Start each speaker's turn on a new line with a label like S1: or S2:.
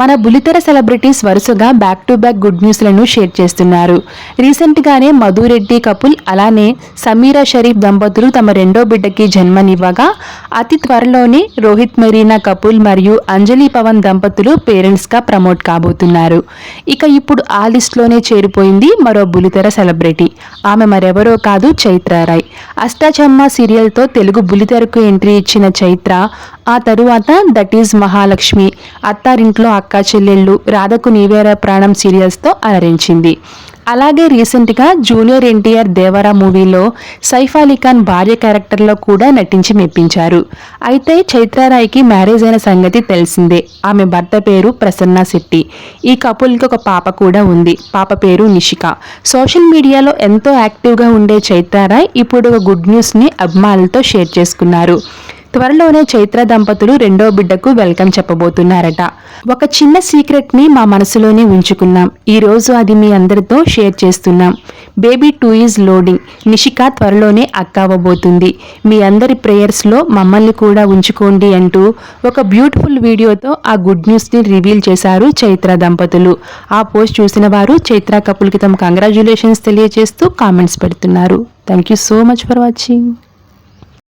S1: మన బులితెర సెలబ్రిటీస్ వరుసగా బ్యాక్ టు బ్యాక్ గుడ్ న్యూస్లను షేర్ చేస్తున్నారు. రీసెంట్గానే మధురెడ్డి కపుల్ అలానే సమీరా షరీఫ్ దంపతులు తమ రెండో బిడ్డకి జన్మనివ్వగా అతి త్వరలోనే రోహిత్ మెరీనా కపుల్ మరియు అంజలి పవన్ దంపతులు పేరెంట్స్గా ప్రమోట్ కాబోతున్నారు. ఇక ఇప్పుడు ఆ లిస్ట్లోనే చేరిపోయింది మరో బులితెర సెలబ్రిటీ. ఆమె మరెవరో కాదు చైత్ర రాయ్. అష్టాచమ్మ సీరియల్తో తెలుగు బులితెరకు ఎంట్రీ ఇచ్చిన చైత్ర ఆ తరువాత దట్ ఈజ్ మహాలక్ష్మి. అత్తారింట్లో అక్క చెల్లెళ్ళు రాధకు నీవేరా ప్రాణం సీరియల్స్తో అలరించింది. అలాగే రీసెంట్గా జూనియర్ ఎన్టీఆర్ దేవరా మూవీలో సైఫ్ అలీ ఖాన్ భార్య క్యారెక్టర్లో కూడా నటించి మెప్పించారు. అయితే చైత్రారాయ్కి మ్యారేజ్ అయిన సంగతి తెలిసిందే. ఆమె భర్త పేరు ప్రసన్న శెట్టి. ఈ కపుల్కి ఒక పాప కూడా ఉంది. పాప పేరు నిషిక. సోషల్ మీడియాలో ఎంతో యాక్టివ్గా ఉండే చైత్రారాయ్ ఇప్పుడు ఒక గుడ్ న్యూస్ని అభిమానులతో షేర్ చేసుకున్నారు. త్వరలోనే చైత్ర దంపతులు రెండో బిడ్డకు వెల్కమ్ చెప్పబోతున్నారట. ఒక చిన్న సీక్రెట్ని మా మనసులోనే ఉంచుకున్నాం. ఈ రోజు అది మీ అందరితో షేర్ చేస్తున్నాం. Baby two is loading. Nishika త్వరలోనే అక్క అవ్వబోతుంది. మీ అందరి ప్రేయర్స్లో మమ్మల్ని కూడా ఉంచుకోండి అంటూ ఒక బ్యూటిఫుల్ వీడియోతో ఆ గుడ్ న్యూస్ని రివీల్ చేశారు చైత్ర దంపతులు. ఆ పోస్ట్ చూసిన వారు చైత్ర కపుల్కి తమ కంగ్రాచులేషన్స్ తెలియజేస్తూ కామెంట్స్ పెడుతున్నారు. Thank you so much for watching